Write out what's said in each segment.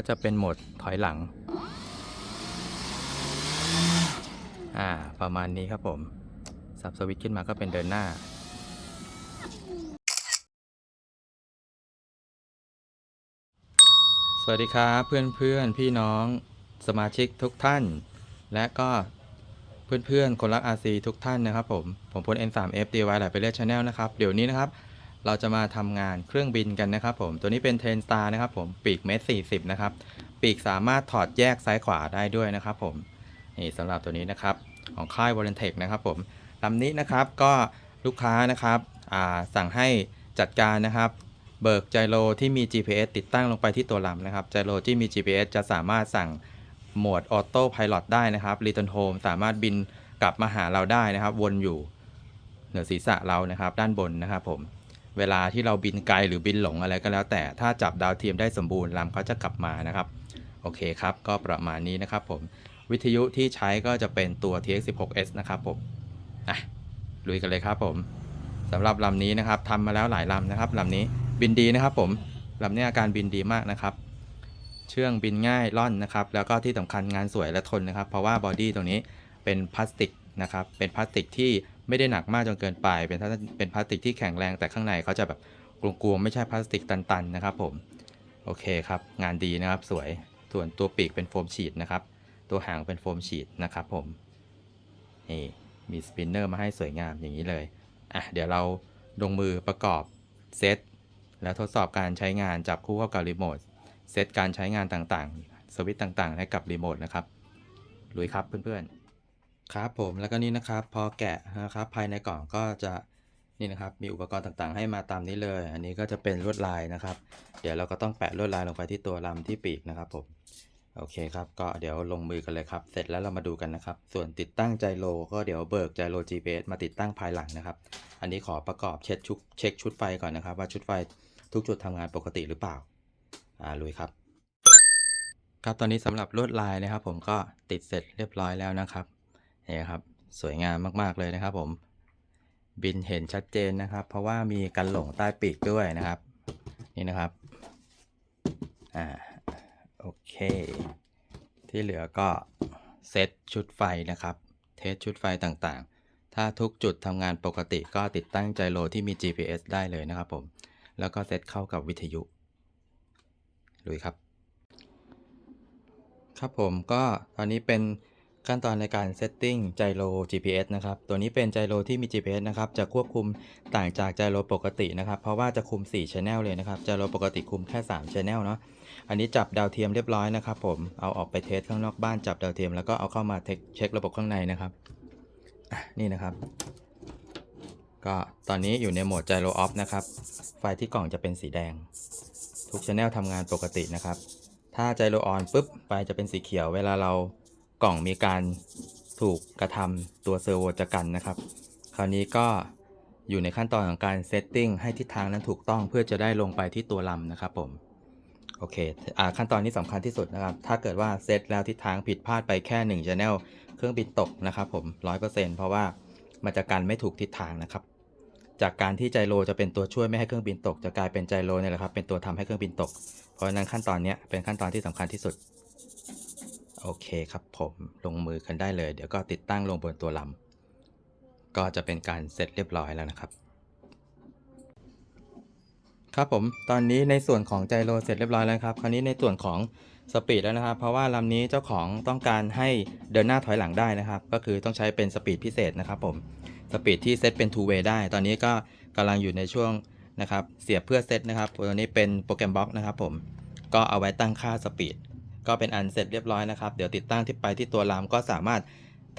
ก็จะเป็นโหมดถอยหลัง อ่า ประมาณนี้ครับผม สับสวิตช์ขึ้นมาก็เป็นเดินหน้า สวัสดีครับเพื่อนเพื่อนๆพี่น้องสมาชิกทุกท่าน และก็เพื่อนๆ คนรัก RC ทุกท่านนะครับผม ผมพล N3F DIY หลายไปเรื่อยชาแนลนะครับ เดี๋ยวนี้นะครับ เราจะมาทำงานเครื่องบินกันนะครับผม ตัวนี้เป็นเทนสตาร์นะครับผม ปีกเมตรสี่สิบนะครับ ปีกสามารถถอดแยกซ้ายขวาได้ด้วยนะครับผม นี่สำหรับตัวนี้นะครับ ของค่ายวอลเลนเทคนะครับผมลำนี้นะครับก็ลูกค้านะครับสั่งให้จัดการนะครับเบิกไจโรที่มี GPS ติดตั้งลงไปที่ตัวลำนะครับไจโรที่มี GPS จะสามารถสั่งโหมดออโต้พ l o t ได้นะครับ Return Home สามารถบินกลับมาหาเราได้นะครับ วนอยู่เหนือศีรษะเรานะครับ ด้านบนนะครับผม เวลาที่เราบินไกลหรือบินหลงอะไรก็แล้ว แต่ถ้าจับดาวเทียมได้สมบูรณ์ลำเขาจะกลับมานะครับ โอเคครับ ก็ประมาณนี้นะครับผม วิทยุที่ใช้ก็จะเป็นตัว TX16S นะครับผมอะลุยกันเลยครับผมสำหรับลำนี้นะครับทำมาแล้วหลายลำนะครับลำนี้บินดีนะครับผมลำนี้อาการบินดีมากนะครับ เชื่องบินง่ายล่อนนะครับ แล้วก็ที่สำคัญงานสวยและทนนะครับ เพราะว่าบอดี้ตรงนี้เป็นพลาสติกนะครับ เป็นพลาสติกที่ ไม่ได้หนักมากจนเกินไป เป็นเป็นพลาสติกที่แข็งแรงแต่ข้างในเขาจะแบบกลวงๆไม่ใช่พลาสติกตันๆนะครับผมโอเคครับงานดีนะครับสวยส่วนตัวปีกเป็นโฟมฉีดนะครับ ตัวหางเป็นโฟมฉีดนะครับผมนี่มีสปินเนอร์มาให้สวยงามอย่างนี้เลยอะเดี๋ยวเราลงมือประกอบเซตแล้วทดสอบการใช้งานจับคู่เข้ากับรีโมทเซตการใช้งานต่างๆ สวิตช์ต่างๆ ให้กับรีโมทนะครับลุยครับเพื่อนๆ ครับผมแล้วก็นี่นะครับพอแกะนะครับภายในกล่องก็จะนี่นะครับมีอุปกรณ์ต่างๆ ให้มาตามนี้เลย อันนี้ก็จะเป็นลวดลายนะครับ เดี๋ยวเราก็ต้องแปะลวดลายลงไปที่ตัวลำที่ปีกนะครับผมโอเคครับก็เดี๋ยวลงมือกันเลยครับ เสร็จแล้วเรามาดูกันนะครับ ส่วนติดตั้งไจโรก็เดี๋ยวเบิกไจโร GPS มาติดตั้งภายหลังนะครับ อันนี้ขอประกอบเช็คชุดเช็คชุดไฟก่อนนะครับ ว่าชุดไฟทุกจุดทำงานปกติหรือเปล่าอ่าลุยครับ ครับตอนนี้สำหรับลวดลายนะครับ ผมก็ติดเสร็จเรียบร้อยแล้วนะครับ นี่ครับสวยงามมากๆเลยนะครับ ผม บินเห็นชัดเจนนะครับ เพราะว่ามีกันหลงใต้ปีกด้วยนะครับ นี่นะครับอ่าโอเค ที่เหลือก็เซตชุดไฟนะครับ เทสชุดไฟต่างๆ ถ้าทุกจุดทำงานปกติก็ติดตั้งไจโรที่มี GPS ได้เลยนะครับผม แล้วก็เซตเข้ากับวิทยุลุยครับ ครับผมก็ตอนนี้เป็น ขั้นตอนในการเซตติ้งไจโร GPS นะครับ ตัวนี้เป็นไจโรที่มี GPS นะครับ จะควบคุมต่างจากไจโรปกตินะครับ เพราะว่าจะคุม 4 Channel เลยนะครับ ไจโรปกติคุมแค่ 3 Channel เนาะ อันนี้จับดาวเทียมเรียบร้อยนะครับผม เอาออกไปเทสข้างนอกบ้านจับดาวเทียมแล้วก็เอาเข้ามาเช็คระบบข้างในนะครับ นี่นะครับ ก็ตอนนี้อยู่ในโหมด Gyro Off นะครับ ไฟที่กล่องจะเป็นสีแดง ทุก Channel ทำงานปกตินะครับ ถ้า Gyro On ปุ๊บ ไฟจะเป็นสีเขียว เวลาเรา กล่องมีการถูกกระทำตัวเซอร์โวจะกันนะครับ คราวนี้ก็อยู่ในขั้นตอนของการเซตติ้งให้ทิศทางนั้นถูกต้องเพื่อจะได้ลงไปที่ตัวลำนะครับผมโอเคอ่าขั้นตอนนี้สำคัญที่สุดนะครับ ถ้าเกิดว่าเซตแล้วทิศทางผิดพลาดไปแค่1 channel เครื่องบินตกนะครับผม 100%เพราะว่ามันจะกันไม่ถูกทิศทางนะครับ จากการที่ไจโรจะเป็นตัวช่วยไม่ให้เครื่องบินตก จะกลายเป็นไจโรเนี่ยแหละครับเป็นตัวทำให้เครื่องบินตก เพราะฉะนั้นขั้นตอนนี้เป็นขั้นตอนที่สำคัญที่สุด โอเคครับผมลงมือกันได้เลย เดี๋ยวก็ติดตั้งลงบนตัวลำก็จะเป็นการเสร็จเรียบร้อยแล้วนะครับ ครับผมตอนนี้ในส่วนของไจโรเสร็จเรียบร้อยแล้วครับ คราวนี้ในส่วนของสปีดแล้วนะครับ เพราะว่าลำนี้เจ้าของต้องการให้เดินหน้าถอยหลังได้นะครับ ก็คือต้องใช้เป็นสปีดพิเศษนะครับผมสปีดที่เซตเป็น two way ได้ ตอนนี้ก็กำลังอยู่ในช่วงนะครับ เสียบเพื่อเซตนะครับตัวนี้เป็นโปรแกรมบล็อกนะครับผม ก็เอาไว้ตั้งค่าสปีด ก็เป็นอันเสร็จเรียบร้อยนะครับ เดี๋ยวติดตั้งที่ไปที่ตัวลำก็สามารถ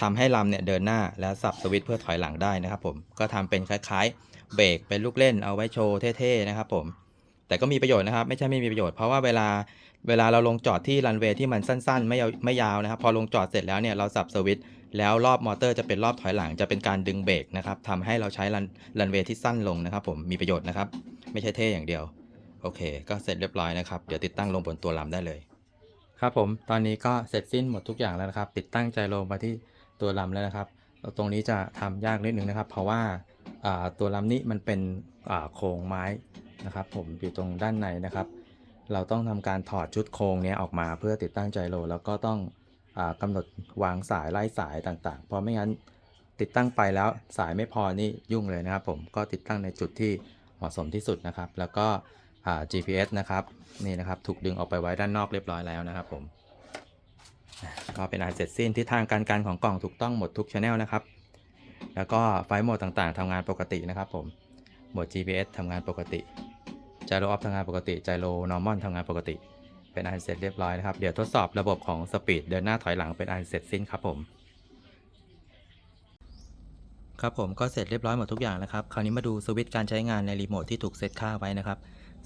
ทำให้ลำเนี่ยเดินหน้าแล้วสับสวิตช์เพื่อถอยหลังได้นะครับผมก็ทำเป็นคล้ายๆ เบรกเป็นลูกเล่นเอาไว้โชว์เท่ๆนะครับผมแต่ก็มีประโยชน์นะครับ ไม่ใช่ไม่มีประโยชน์เพราะว่าเวลาเวลาเราลงจอดที่รันเวย์ที่มันสั้นๆ ไม่ยาวไม่ยาวนะครับ พอลงจอดเสร็จแล้วเนี่ยเราสับสวิตช์แล้วรอบมอเตอร์จะเป็นรอบถอยหลังจะเป็นการดึงเบรกนะครับทำให้เราใช้รันรันเวย์ที่สั้นลงนะครับ ผมมีประโยชน์นะครับ ไม่ใช่เท่อย่างเดียว โอเค ก็เสร็จเรียบร้อยนะครับเดี๋ยวติดตั้งลงบนตัวลำได้เลย ครับผมตอนนี้ก็เสร็จสิ้นหมดทุกอย่างแล้วนะครับ ติดตั้งใจลงมาที่ตัวลำแล้วนะครับ ตรงนี้จะทำยากนิดนึงนะครับ เพราะว่าตัวลำนี้มันเป็นโครงไม้นะครับ ผมอยู่ตรงด้านในนะครับ เราต้องทำการถอดชุดโครงนี้ออกมาเพื่อติดตั้งไจโรแล้วก็ต้องอากำหนดวางสายไล่สายต่างๆ เพราะไม่งั้นติดตั้งไปแล้วสายไม่พอนี่ยุ่งเลยนะครับ ผมก็ติดตั้งในจุดที่เหมาะสมที่สุดนะครับ แล้วก็ GPS นะครับนี่นะครับถูกดึงออกไปไว้ด้านนอกเรียบร้อยแล้วนะครับผมก็เป็นอันเสร็จสิ้นทิศทางการการของกล่องถูกต้องหมดทุกช anel นะครับ แล้วก็ไฟล์โหมดต่างๆทำงานปกตินะครับผมโหมด GPS ทำงานปกติไจโรออฟทำงานปกติไจโรนอร์มอนทำงานปกติ เป็นอันเสร็จเรียบร้อยนะครับ เดี๋ยวทดสอบระบบของสปีดเดินหน้าถอยหลังเป็นอันเสร็จสิ้นครับผม ครับผมก็เสร็จเรียบร้อยหมดทุกอย่างนะครับ คราวนี้มาดูสวิตช์การใช้งานในรีโมทที่ถูกเซตค่าไว้นะครับ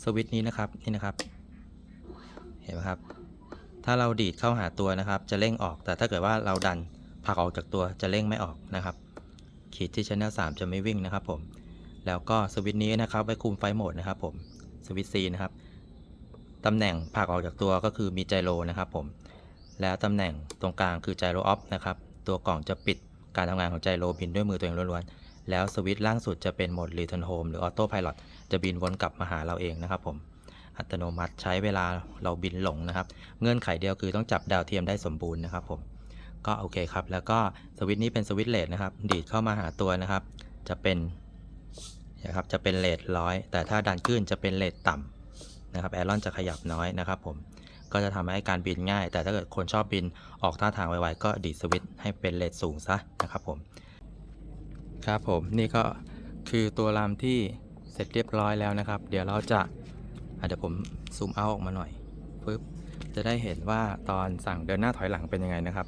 สวิตช์นี้นะครับนี่นะครับ เห็นไหมครับ ถ้าเราดีดเข้าหาตัวนะครับ จะเร่งออกแต่ถ้าเกิดว่าเราดันผลักออกจากตัวจะเร่งไม่ออกนะครับ ขีดที่ channel 3จะไม่วิ่งนะครับผมแล้วก็สวิตช์นี้นะครับไว้คุมไฟโหมดนะครับผมสวิตช์ C นะครับตำแหน่งผลักออกจากตัวก็คือมีไจโรนะครับผมแล้วตำแหน่งตรงกลางคือไจโรออฟนะครับตัวกล่องจะปิดการทำงานของไจโรบินด้วยมือตัวเองล้วนๆ แล้วสวิตช์ล่างสุดจะเป็นโหมด Return Home หรือ Auto Pilot จะบินวนกลับมาหาเราเองนะครับผม อัตโนมัติใช้เวลาเราบินหลงนะครับ เงื่อนไขเดียวคือต้องจับดาวเทียมได้สมบูรณ์นะครับผม ก็โอเคครับ แล้วก็สวิตช์นี้เป็นสวิตช์เลทนะครับ ดีดเข้ามาหาตัวนะครับ จะเป็นนะครับ จะเป็นเลทร้อย แต่ถ้าดันขึ้นจะเป็นเลทต่ำนะครับแอรอนจะขยับน้อยนะครับผม ก็จะทำให้การบินง่าย แต่ถ้าเกิดคนชอบบินออกท่าทางไวๆก็ดีดสวิตช์ให้เป็นเลทสูงซะนะครับผม ครับผมนี่ก็คือตัวลำที่เสร็จเรียบร้อยแล้วนะครับ เดี๋ยวเราจะอะเดี๋ยวผมซูมเอาออกมาหน่อยปึ๊บจะได้เห็นว่าตอนสั่งเดินหน้าถอยหลังเป็นยังไงนะครับ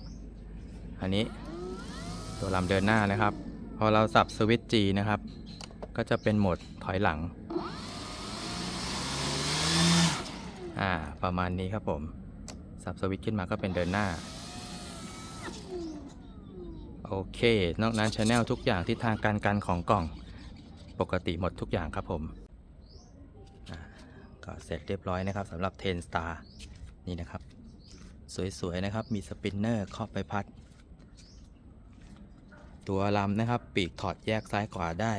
อันนี้ตัวลำเดินหน้านะครับ พอเราสับสวิตช์ G นะครับ ก็จะเป็นโหมดถอยหลัง อ่า ประมาณนี้ครับผม สับสวิตช์ขึ้นมาก็เป็นเดินหน้า โอเค นอกนั้นช anel ทุกอย่างที่ทางการกันของกล่อง ปกติหมดทุกอย่างครับผมก็เสร็จเรียบร้อยนะครับสำหรับ10 star นี่นะครับ สวยๆ นะครับ มีสปินเนอร์ครอบใบพัด ตัวลำนะครับ ปีกถอดแยกซ้ายขวาได้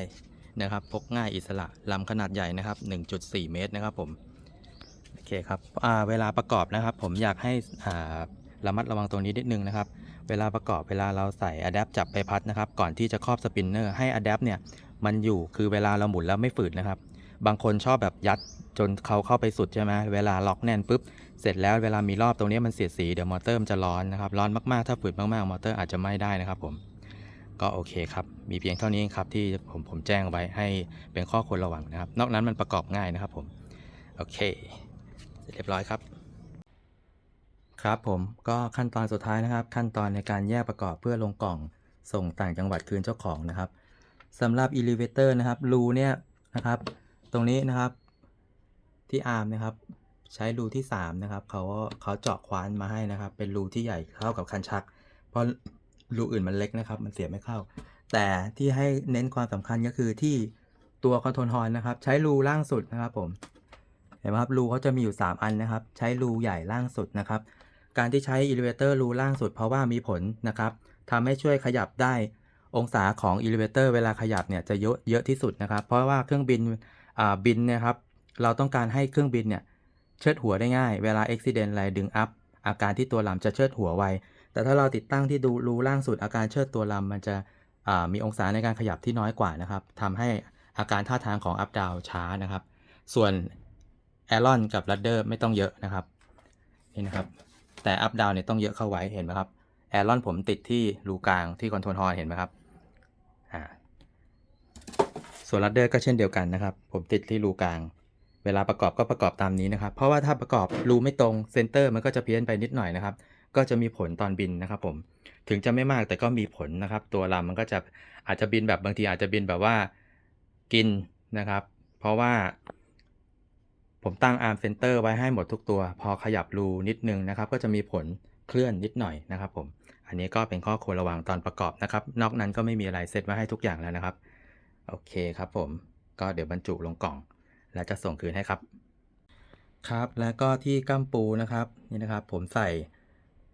นะครับ พกง่ายอิสระลำขนาดใหญ่นะครับ 1.4 เมตรนะครับผม โอเคครับเวลาประกอบนะครับ ผมอยากให้อ่า ระมัดระวังตรงนี้นิดนึงนะครับ เวลาประกอบเวลาเราใส่อะแดปจับใบพัดนะครับ ก่อนที่จะครอบสปินเนอร์ให้อะแดปเนี่ยมันอยู่คือเวลาเราหมุนแล้วไม่ฝืดนะครับ บางคนชอบแบบยัดจนเขาเข้าไปสุดใช่ไหมเวลาล็อกแน่นปุ๊บ เสร็จแล้วเวลามีรอบตรงนี้มันเสียดสีเดี๋ยวมอเตอร์มันจะร้อนนะครับ ร้อนมากๆ ถ้าฝืดมากๆ มอเตอร์อาจจะไหม้ได้นะครับผม ก็โอเคครับ มีเพียงเท่านี้ครับที่ผมผมแจ้งไว้ให้เป็นข้อควรระวังนะครับ นอกนั้นมันประกอบง่ายนะครับผม โอเคเสร็จเรียบร้อยครับ ครับผมก็ขั้นตอนสุดท้ายนะครับ ขั้นตอนในการแยกประกอบเพื่อลงกล่องส่งต่างจังหวัดคืนเจ้าของนะครับสำหรับ elevator นะครับรูเนี่ยนะครับ ตรงนี้นะครับที่อาร์มนะครับ ใช้รูที่ 3 นะครับเขาเขาเจาะควานมาให้นะครับ เป็นรูที่ใหญ่เท่ากับคันชัก เพราะรูอื่นมันเล็กนะครับ มันเสียบไม่เข้า แต่ที่ให้เน้นความสำคัญก็คือที่ตัวคอนโทรลฮอนนะครับ ใช้รูล่างสุดนะครับผมเห็นไหมครับรูเขาจะมีอยู่ 3 อันนะครับ ใช้รูใหญ่ล่างสุดนะครับ การที่ใช้ elevator รูล่างสุดเพราะว่ามีผลนะครับทำให้ช่วยขยับได้องศาของ elevator เวลาขยับเนี่ยจะเยอะเยอะที่สุดนะครับ เพราะว่าเครื่องบินบินนะครับเราต้องการให้เครื่องบินเนี่ยเชิดหัวได้ง่าย เวลา accident อะไรดึงอัพอาการที่ตัวลำจะเชิดหัวไว แต่ถ้าเราติดตั้งที่ดูรูล่างสุดอาการเชิดตัวลำมันจะมีองศาในการขยับที่น้อยกว่านะครับทำให้อาการท่าทางของ up down ช้านะครับ ส่วนแอรอนกับลัดเดอร์ไม่ต้องเยอะนะครับ นี่นะครับ แต่อัพดาวเนี่ยต้องเยอะเข้าไว้เห็นไหมครับแอรอนผมติดที่รูกลางที่คอนโทรลฮอร์เห็นไหมครับอ่าส่วนลัดเดอร์ก็เช่นเดียวกันนะครับ ผมติดที่รูกลาง เวลาประกอบก็ประกอบตามนี้นะครับ เพราะว่าถ้าประกอบรูไม่ตรงเซนเตอร์มันก็จะเพี้ยนไปนิดหน่อยนะครับ ก็จะมีผลตอนบินนะครับผม ถึงจะไม่มากแต่ก็มีผลนะครับ ตัวลำมันก็จะอาจจะบินแบบบางทีอาจจะบินแบบว่ากินนะครับ เพราะว่า ผมตั้ง arm center ไว้ให้หมดทุกตัว พอขยับรูนิดนึงนะครับ ก็จะมีผลเคลื่อนนิดหน่อยนะครับผม อันนี้ก็เป็นข้อควรระวังตอนประกอบนะครับ นอกนั้นก็ไม่มีอะไรเซตไว้ให้ทุกอย่างแล้วนะครับ โอเคครับผม ก็เดี๋ยวบรรจุลงกล่อง แล้วจะส่งคืนให้ครับ ครับ แล้วก็ที่กั้มปูนะครับ นี่นะครับ ผมใส่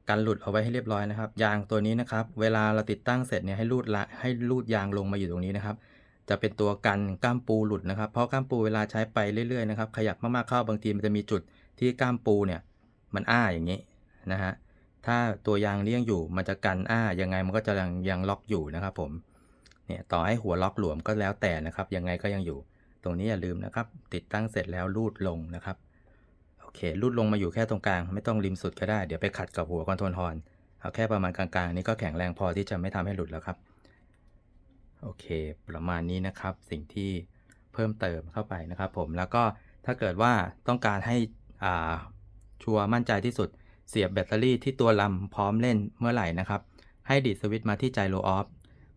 กันหลุดเอาไว้ให้เรียบร้อยนะครับ ยางตัวนี้นะครับ เวลาเราติดตั้งเสร็จเนี่ยให้รูดละให้รูดยางลงมาอยู่ตรงนี้นะครับ จะเป็นตัวกันก้ามปูหลุดนะครับ เพราะก้ามปูเวลาใช้ไปเรื่อยๆนะครับ ขยับมากๆเข้าบางทีมันจะมีจุดที่กล้ามปูเนี่ยมันอ้าอย่างนี้นะฮะ ถ้าตัวยางเลี่ยงอยู่มันจะกันอ้ายังไงมันก็จะยังยังล็อกอยู่นะครับผม เนี่ยต่อให้หัวล็อกหลวมก็แล้วแต่นะครับ ยังไงก็ยังอยู่ ตรงนี้อย่าลืมนะครับ ติดตั้งเสร็จแล้วรูดลงนะครับ โอเค รูดลงมาอยู่แค่ตรงกลาง ไม่ต้องริมสุดก็ได้ เดี๋ยวไปขัดกับหัวคอนโทรลฮอร์นเอาแค่ประมาณกลางๆ นี้ก็แข็งแรงพอที่จะไม่ทำให้หลุดแล้วครับ โอเค ประมาณนี้นะครับสิ่งที่เพิ่มเติมเข้าไปนะครับผมแล้วก็ถ้าเกิดว่าต้องการให้อ่าชัวร์มั่นใจที่สุดเสียบแบตเตอรี่ที่ตัวลำพร้อมเล่นเมื่อไหร่นะครับ ให้ดีดสวิตช์มาที่ gyro off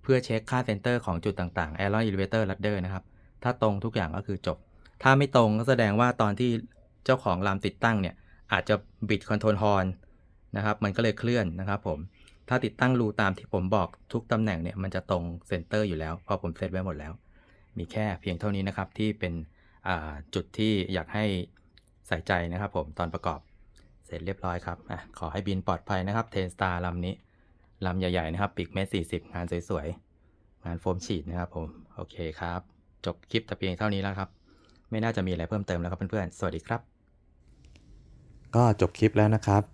เพื่อเช็คค่าเซนเตอร์ของจุดต่างๆ Aeron Elevator Ladder นะครับ ถ้าตรงทุกอย่างก็คือจบ ถ้าไม่ตรงก็แสดงว่าตอนที่เจ้าของลำติดตั้งเนี่ย อาจจะบิดคอนโทรลฮอร์นนะครับ มันก็เลยเคลื่อนนะครับผม ถ้าติดตั้งรูตามที่ผมบอกทุกตำแหน่งเนี่ยมันจะตรงเซนเตอร์อยู่แล้ว พอผมเซตไว้หมดแล้ว มีแค่เพียงเท่านี้นะครับที่เป็นจุดที่อยากให้ใส่ใจนะครับผมตอนประกอบเสร็จเรียบร้อยครับอขอให้บินปลอดภัยนะครับเทนสตาร์ลำนี้ลำใหญ่ ๆ นะครับ ปีกเมตรสี่สิบงานสวยๆ งานโฟมฉีดนะครับผม โอเคครับ จบคลิปแต่เพียงเท่านี้แล้วครับ ไม่น่าจะมีอะไรเพิ่มเติมแล้วครับเพื่อนๆ สวัสดีครับ ก็จบคลิปแล้วนะครับ